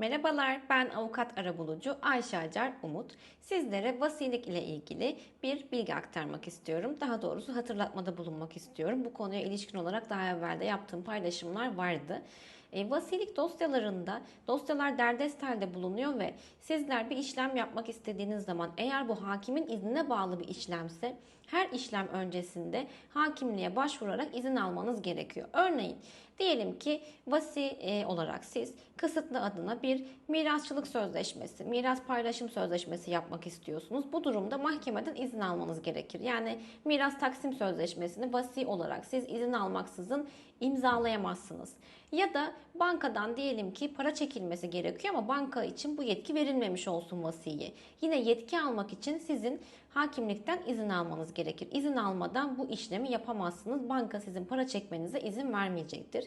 Merhabalar, ben avukat arabulucu Ayşe Acar Umut. Sizlere vasilik ile ilgili bir bilgi aktarmak istiyorum. Daha doğrusu hatırlatmada bulunmak istiyorum. Bu konuya ilişkin olarak daha evvel de yaptığım paylaşımlar vardı. E, vasilik dosyalarında dosyalar derdest halde bulunuyor ve sizler bir işlem yapmak istediğiniz zaman eğer bu hakimin iznine bağlı bir işlemse her işlem öncesinde hakimliğe başvurarak izin almanız gerekiyor. Örneğin diyelim ki vasi e, olarak siz kısıtlı adına bir mirasçılık sözleşmesi, miras paylaşım sözleşmesi yapmak istiyorsunuz. Bu durumda mahkemeden izin almanız gerekir. Yani miras taksim sözleşmesini vasi olarak siz izin almaksızın imzalayamazsınız. Ya da bankadan diyelim ki para çekilmesi gerekiyor ama banka için bu yetki verilmemiş olsun vasiye. Yine yetki almak için sizin hakimlikten izin almanız gerekir. İzin almadan bu işlemi yapamazsınız. Banka sizin para çekmenize izin vermeyecektir.